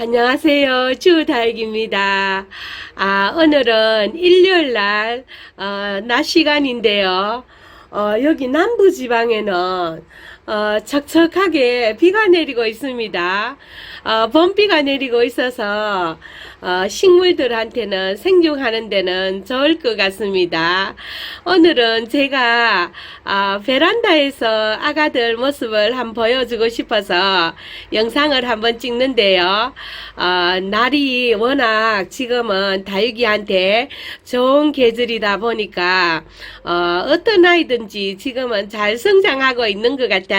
안녕하세요. 주다익입니다. 아, 오늘은 일요일 날, 어, 낮 시간인데요. 어, 여기 남부지방에는, 어, 척척하게 비가 내리고 있습니다. 어, 봄비가 내리고 있어서, 어, 식물들한테는 생존하는 데는 좋을 것 같습니다. 오늘은 제가, 아, 베란다에서 아가들 모습을 한번 보여주고 싶어서 영상을 한번 찍는데요. 어, 날이 워낙 지금은 다육이한테 좋은 계절이다 보니까 어, 어떤 아이든지 지금은 잘 성장하고 있는 것 같아요.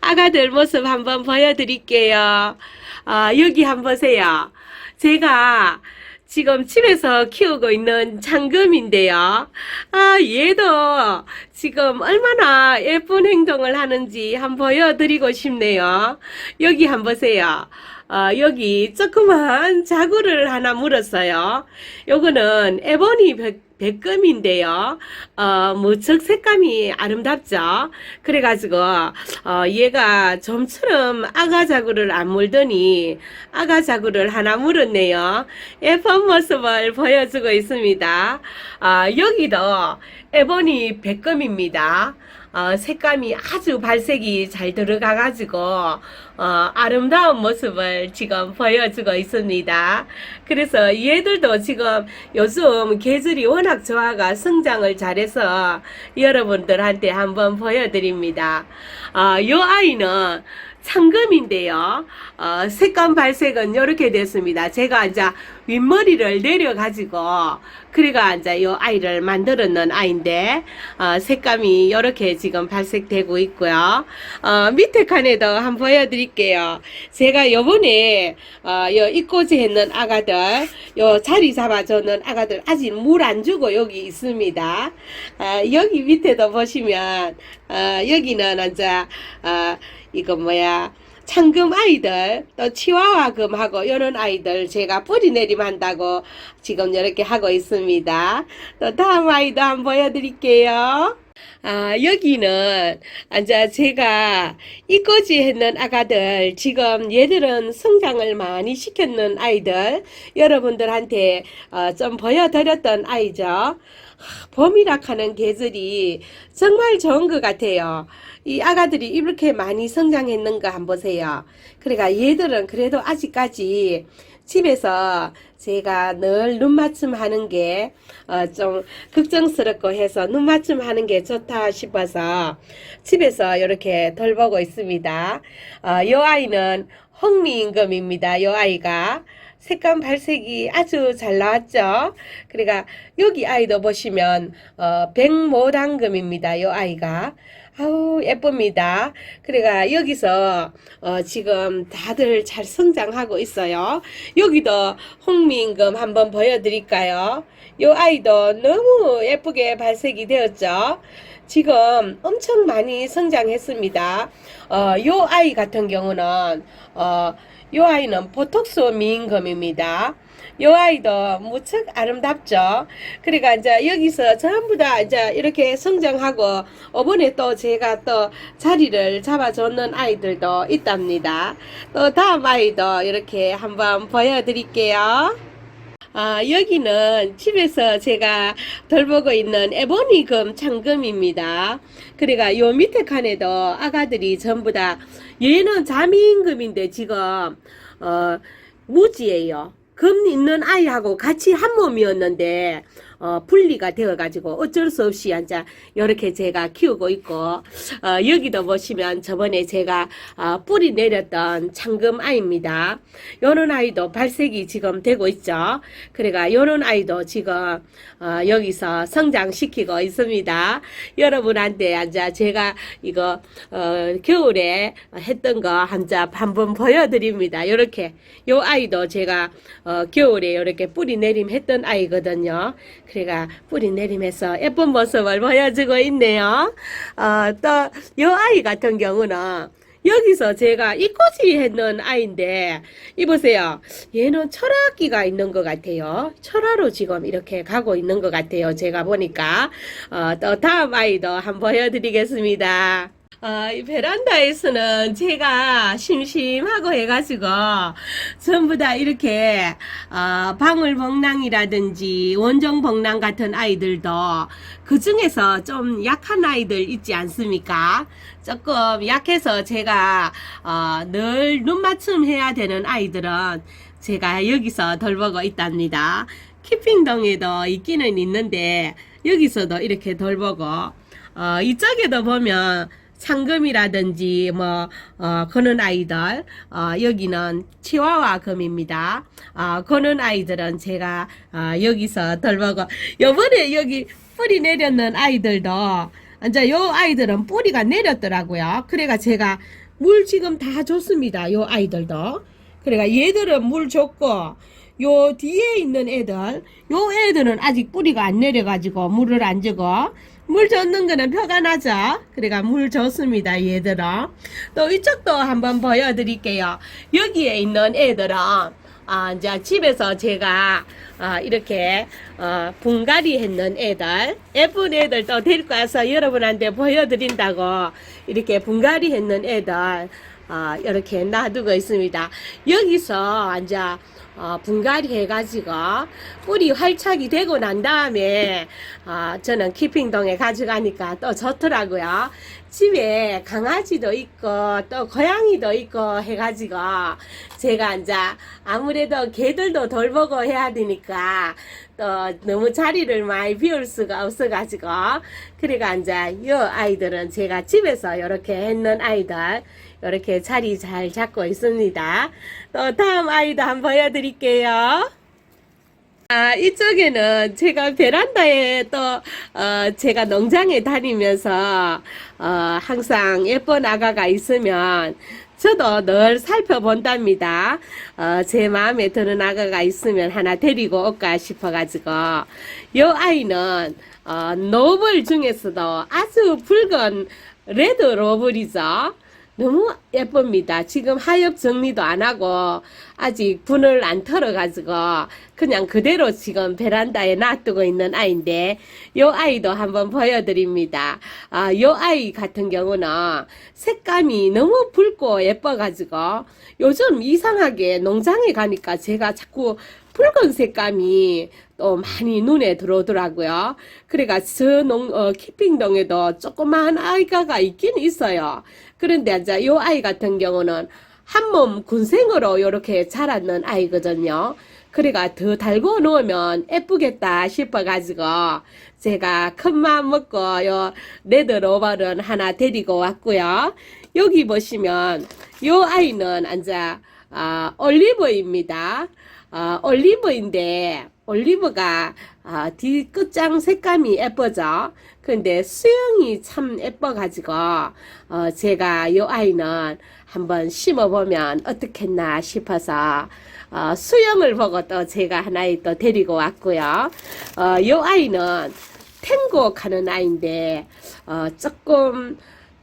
아가들 모습 한번 보여드릴게요. 어, 여기 한번 보세요. 제가 지금 집에서 키우고 있는 창금인데요. 아, 얘도 지금 얼마나 예쁜 행동을 하는지 한번 보여드리고 싶네요. 여기 한번 보세요. 어, 여기 조그만 자구를 하나 물었어요. 요거는 에보니 백, 백금인데요. 어, 무척 색감이 아름답죠? 그래가지고, 어, 얘가 좀처럼 아가 자구를 안 물더니 아가 자구를 하나 물었네요. 예쁜 모습을 보여주고 있습니다. 아, 여기도 에보니 백금입니다. 어, 색감이 아주 발색이 잘 들어가 가지고, 어, 아름다운 모습을 지금 보여주고 있습니다. 그래서 얘들도 지금 요즘 계절이 워낙 좋아가 성장을 잘해서 여러분들한테 한번 보여드립니다. 어, 요 아이는 상금인데요. 어, 색감 발색은 이렇게 됐습니다. 제가 이제 윗머리를 내려가지고 그래가 이제 요 아이를 만들었는 아이인데 어, 색감이 이렇게 지금 발색되고 있고요. 어, 밑에 칸에도 한번 보여드릴게요. 제가 요번에 어, 요 입꼬지 했는 아가들 요 자리 잡아주는 아가들 아직 물 안 주고 여기 있습니다. 아, 여기 밑에도 보시면 어, 여기는 이제 어, 이거 뭐야 창금 아이들 또 치와와 금하고 이런 아이들 제가 뿌리 내림 한다고 지금 이렇게 하고 있습니다. 또 다음 아이도 한번 보여드릴게요. 아, 여기는, 이제 제가 이꼬지 했는 아가들, 지금 얘들은 성장을 많이 시켰는 아이들, 여러분들한테 어, 좀 보여드렸던 아이죠. 하, 봄이라 하는 계절이 정말 좋은 것 같아요. 이 아가들이 이렇게 많이 성장했는가 한번 보세요. 그러니까 얘들은 그래도 아직까지 집에서 제가 늘 눈맞춤 하는 게, 어, 좀 걱정스럽고 해서 눈맞춤 하는 게 좋다 싶어서 집에서 이렇게 돌보고 있습니다. 어, 요 아이는 홍미임금입니다. 요 아이가. 색감 발색이 아주 잘 나왔죠. 그러니까 여기 아이도 보시면 어, 백모당금입니다. 요 아이가 아우 예쁩니다. 그러니까 여기서 어, 지금 다들 잘 성장하고 있어요. 여기도 홍미임금 한번 보여드릴까요? 요 아이도 너무 예쁘게 발색이 되었죠. 지금 엄청 많이 성장했습니다. 어, 요 아이 같은 경우는 어, 요 아이는 보톡스 미인검입니다. 요 아이도 무척 아름답죠. 그러니까 이제 여기서 전부 다 이제 이렇게 성장하고 이번에 또 제가 또 자리를 잡아줬는 아이들도 있답니다. 또 다음 아이도 이렇게 한번 보여드릴게요. 아, 여기는 집에서 제가 돌보고 있는 에보니금 창금입니다. 그러니까 요 밑에 칸에도 아가들이 전부 다 얘는 자미임금인데 지금 어 무지예요. 금 있는 아이하고 같이 한 몸이었는데 어, 분리가 되어가지고 어쩔 수 없이 이제 이렇게 제가 키우고 있고 어, 여기도 보시면 저번에 제가 어, 뿌리 내렸던 창금 아이입니다. 요런 아이도 발색이 지금 되고 있죠. 그러니까 요런 아이도 지금 어, 여기서 성장시키고 있습니다. 여러분한테 이제 제가 이거 어, 겨울에 했던 거 한자 한번 보여드립니다. 요렇게 요 아이도 제가 어, 겨울에 이렇게 뿌리 내림 했던 아이거든요. 그래가 뿌리 내림해서 예쁜 모습을 보여주고 있네요. 어, 또요 아이 같은 경우는 여기서 제가 이꼬지 했는 아이인데 이보세요. 얘는 철학기가 있는 것 같아요. 철화로 지금 이렇게 가고 있는 것 같아요. 제가 보니까 어, 또 다음 아이도 한번 보여드리겠습니다. 어, 이 베란다에서는 제가 심심하고 해가지고 전부 다 이렇게 어, 방울복랑이라든지 원종복랑 같은 아이들도 그 중에서 좀 약한 아이들 있지 않습니까? 조금 약해서 제가 어, 늘 눈맞춤 해야 되는 아이들은 제가 여기서 돌보고 있답니다. 키핑동에도 있기는 있는데 여기서도 이렇게 돌보고 어, 이쪽에도 보면 상금이라든지 뭐 어, 그런 아이들 어, 여기는 치와와 금입니다. 어, 그런 아이들은 제가 어, 여기서 돌보고 요번에 여기 뿌리 내렸는 아이들도 이제 요 아이들은 뿌리가 내렸더라고요. 그래가 제가 물 지금 다 줬습니다. 요 아이들도. 그래가 얘들은 물 줬고 요 뒤에 있는 애들 요 애들은 아직 뿌리가 안 내려가지고 물을 안 주고 물 줬는 거는 표가 나죠 그래가 물 줬습니다 얘들은 또 이쪽도 한번 보여드릴게요. 여기에 있는 애들은 아, 이제 집에서 제가 아, 이렇게 어, 분갈이 했는 애들. 예쁜 애들 또 데리고 와서 여러분한테 보여드린다고 이렇게 분갈이 했는 애들 아, 이렇게 놔두고 있습니다. 여기서 이제 어, 분갈이 해가지고 뿌리 활착이 되고 난 다음에 어, 저는 키핑동에 가져가니까 또 좋더라고요. 집에 강아지도 있고 또 고양이도 있고 해가지고 제가 이제 아무래도 개들도 돌보고 해야 되니까 또 너무 자리를 많이 비울 수가 없어가지고 그래가 이제 이 아이들은 제가 집에서 이렇게 했는 아이들 이렇게 자리 잘 잡고 있습니다. 또 다음 아이도 한번 보여드릴게요. 아, 이쪽에는 제가 베란다에 또, 어, 제가 농장에 다니면서, 어, 항상 예쁜 아가가 있으면, 저도 늘 살펴본답니다. 어, 제 마음에 드는 아가가 있으면 하나 데리고 올까 싶어가지고, 요 아이는, 어, 노블 중에서도 아주 붉은 레드 로블이죠. 너무 예쁩니다. 지금 하엽 정리도 안 하고 아직 분을 안 털어가지고 그냥 그대로 지금 베란다에 놔두고 있는 아이인데 요 아이도 한번 보여드립니다. 아, 요 아이 같은 경우는 색감이 너무 붉고 예뻐가지고 요즘 이상하게 농장에 가니까 제가 자꾸 붉은 색감이 또 많이 눈에 들어오더라고요. 그래가 저 농, 어, 키핑동에도 조그마한 아이가 있긴 있어요. 그런데 이제 요 아이 같은 경우는 한 몸 군생으로 이렇게 자랐는 아이거든요. 그래가 더 달고 놓으면 예쁘겠다 싶어가지고 제가 큰 마음 먹고 요 레드 로벌은 하나 데리고 왔고요. 여기 보시면 요 아이는 이제 아, 올리브입니다. 아, 올리브인데 올리브가 아, 뒤 끝장 색감이 예쁘죠. 근데 수영이 참 예뻐가지고 어, 제가 이 아이는 한번 심어보면 어떻겠나 싶어서 어, 수영을 보고 또 제가 하나에 또 데리고 왔고요. 어, 이 아이는 탱고 가는 아이인데 어, 조금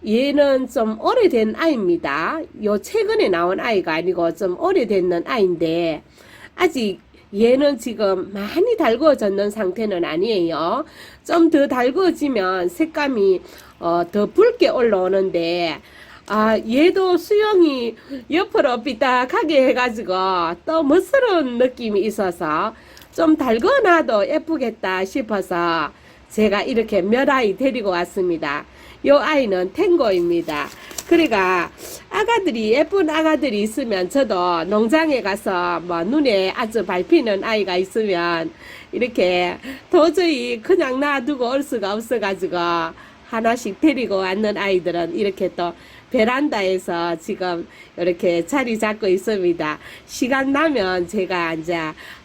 얘는 좀 오래된 아이입니다. 요 최근에 나온 아이가 아니고 좀 오래됐는 아이인데 아직 얘는 지금 많이 달구어졌는 상태는 아니에요. 좀 더 달구어지면 색감이 어, 더 붉게 올라오는데 아 얘도 수영이 옆으로 삐딱하게 해가지고 또 멋스러운 느낌이 있어서 좀 달궈놔도 예쁘겠다 싶어서 제가 이렇게 몇 아이 데리고 왔습니다. 요 아이는 탱고입니다. 그러니까 아가들이 예쁜 아가들이 있으면 저도 농장에 가서 뭐 눈에 아주 밟히는 아이가 있으면 이렇게 도저히 그냥 놔두고 올 수가 없어가지고 하나씩 데리고 왔는 아이들은 이렇게 또 베란다에서 지금 이렇게 자리 잡고 있습니다. 시간 나면 제가 이제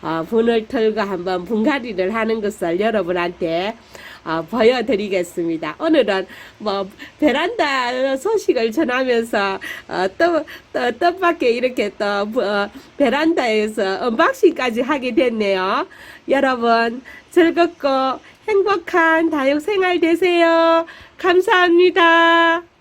어, 분을 털고 한번 분갈이를 하는 것을 여러분한테 어, 보여드리겠습니다. 오늘은 뭐 베란다 소식을 전하면서 어, 또, 이렇게 또 어, 베란다에서 언박싱까지 하게 됐네요. 여러분 즐겁고 행복한 다육 생활 되세요. 감사합니다.